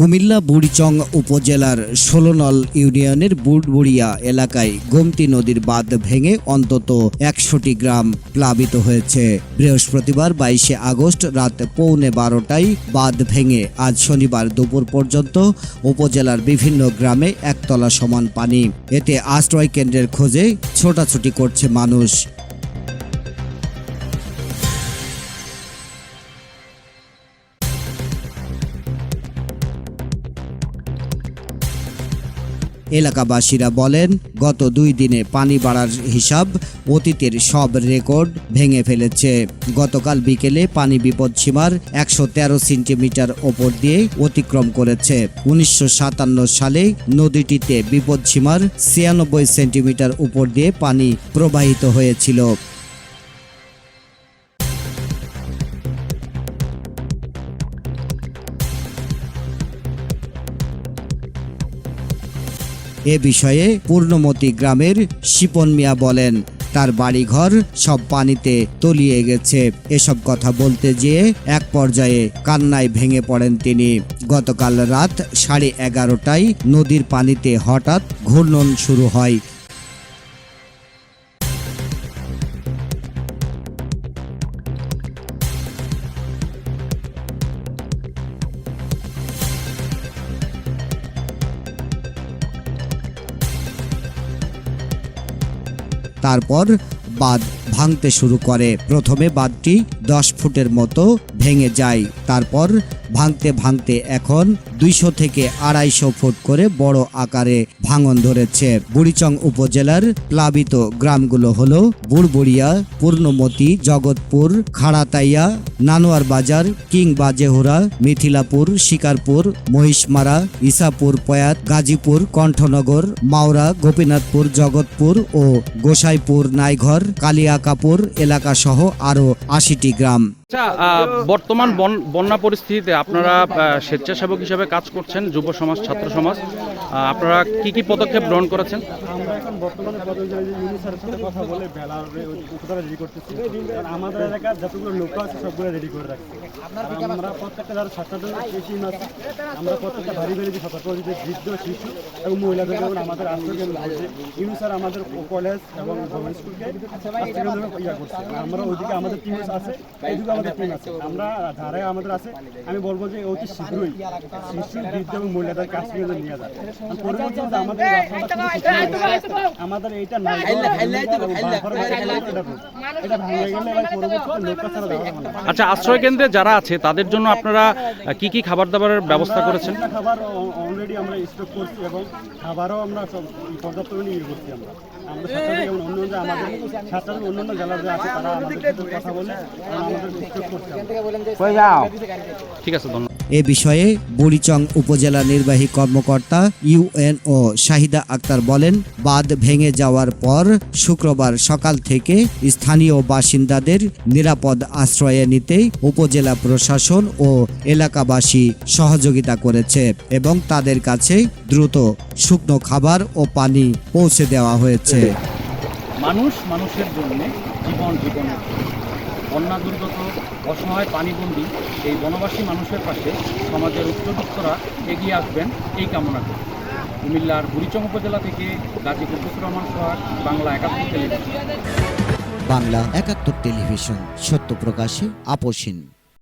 কুমিল্লা বুড়িচং উপজেলার ষোলনল ইউনিয়নের বুড়বুড়িয়া এলাকায় গোমতি নদীর বাঁধ ভেঙে অন্তত একশোটি গ্রাম প্লাবিত হয়েছে। বৃহস্পতিবার বাইশে আগস্ট রাত পৌনে বারোটায় বাঁধ ভেঙে আজ শনিবার দুপুর পর্যন্ত উপজেলার বিভিন্ন গ্রামে একতলা সমান পানি। এতে আশ্রয় কেন্দ্রের খোঁজে ছোটাছুটি করছে মানুষ। এলাকাবাসীরা বলেন, গত দুই দিনে পানি বাড়ার হিসাব অতীতের সব রেকর্ড ভেঙে ফেলেছে। গতকাল বিকেলে পানি বিপদসীমার একশো তেরো সেন্টিমিটার ওপর দিয়ে অতিক্রম করেছে। উনিশশো সাতান্ন সালে নদীটিতে বিপদসীমার ছিয়ানব্বই সেন্টিমিটার উপর দিয়ে পানি প্রবাহিত হয়েছিল। এ বিষয়ে পূর্ণমতি গ্রামের শিপন মিয়া বলেন, তার বাড়িঘর সব পানিতে তলিয়ে গেছে। এসব কথা বলতে যেয়ে এক পর্যায়ে কান্নায় ভেঙে পড়েন তিনি। গতকাল রাত সাড়ে এগারোটায় নদীর পানিতে হঠাৎ ঘূর্ণন শুরু হয়। তারপর বাঁধ ভাঙতে শুরু করে। প্রথমে বাঁধটি দশ ফুটের মতো ভেঙে যায়। তারপর ভাঙতে ভাঙতে এখন দুইশো থেকে আড়াইশো ফুট করে বড় আকারে ভাঙন ধরেছে। বুড়িচং উপজেলার প্লাবিত গ্রামগুলো হলো বুড়বুড়িয়া, পূর্ণমতি, জগৎপুর, খাড়াতাইয়া, নানোয়ার বাজার, কিং বাজেহুরা, মিথিলাপুর, শিকারপুর, মহিষমারা, ইসাপুর পয়াত, গাজীপুর, কণ্ঠনগর, মাওরা, গোপীনাথপুর, জগৎপুর ও গোসাইপুর নাইঘর, কালিয়াকাপুর এলাকা সহ আরও আশিটি গ্রাম। আচ্ছা বর্তমান বন্যা পরিস্থিতিতে আপনারা স্বেচ্ছাসেবক হিসেবে কাজ করছেন যুব সমাজ ছাত্র সমাজ। আপনারা কি কি পদক্ষেপ গ্রহণ করেছেন? আমরা এখন বর্তমানে ইউনিসারের সাথে কথা বলে বেলা উপকার রেডি করতেছি। আমাদের এলাকার যতগুলো লোক আছে সবগুলো রেডি করে রাখছি। আমরা প্রত্যেকটা যারা ছাত্রদের কৃষি আছে আমরা প্রত্যেকটা ভারী ভারী যে সতর্ক যে বৃদ্ধ শিশু এবং মহিলাদের যেমন আমাদের আশ্রয় কেন্দ্র আছে ইউনিসার আমাদের কলেজ এবং গভর্নমেন্ট স্কুলকে ইয়া করছে। আমরা ওইদিকে আমাদের টিম আছে এইদিকে আমাদের টিম আছে। আমরা ধারায় আমাদের আছে আমি বলব যে অতি শীঘ্রই শিশু বৃদ্ধ এবং মহিলাদের কাছ নিয়ে পরবর্তীতে আমাদের এইটা নাই। আচ্ছা আশ্রয় কেন্দ্রে যারা আছে তাদের জন্য আপনারা কি কি খাবার দাবারের ব্যবস্থা করেছেন? আমরা খাবার অলরেডি আমরা স্টক করছি এবং খাবারও আমরা সব পর্যাপ্ত ইয়ে করছি আমরা। আমাদের অন্যান্য জেলার যে আছে তারা আমাদের কথা বলে আমাদের স্টক করছে আমরা। ঠিক আছে ধন্যবাদ। এ বিষয়ে বুড়িচং উপজেলা নির্বাহী কর্মকর্তা ইউএনও শাহিদা আক্তার বলেন, বাঁধ ভেঙে যাওয়ার পর শুক্রবার সকাল থেকে স্থানীয় বাসিন্দাদের নিরাপদ আশ্রয়ে নিতে উপজেলা প্রশাসন ও এলাকাবাসী সহযোগিতা করেছে এবং তাদের কাছে দ্রুত শুকনো খাবার ও পানি পৌঁছে দেওয়া হয়েছে মানুষ মানুষের জন্য জীবন জীবনের। বন্যা দুর্গত অসহায় পানিবন্দি এই বনবাসী মানুষের পাশে সমাজের উচ্চবিত্তরা এগিয়ে আসবেন এই কামনা করে। কুমিল্লার বুড়িচং উপজেলা থেকে গাজী কুদ্দুস রহমান সোহাগ, বাংলা একাত্তর টেলিভিশন। বাংলা একাত্তর টেলিভিশন, সত্য প্রকাশে আপোষহীন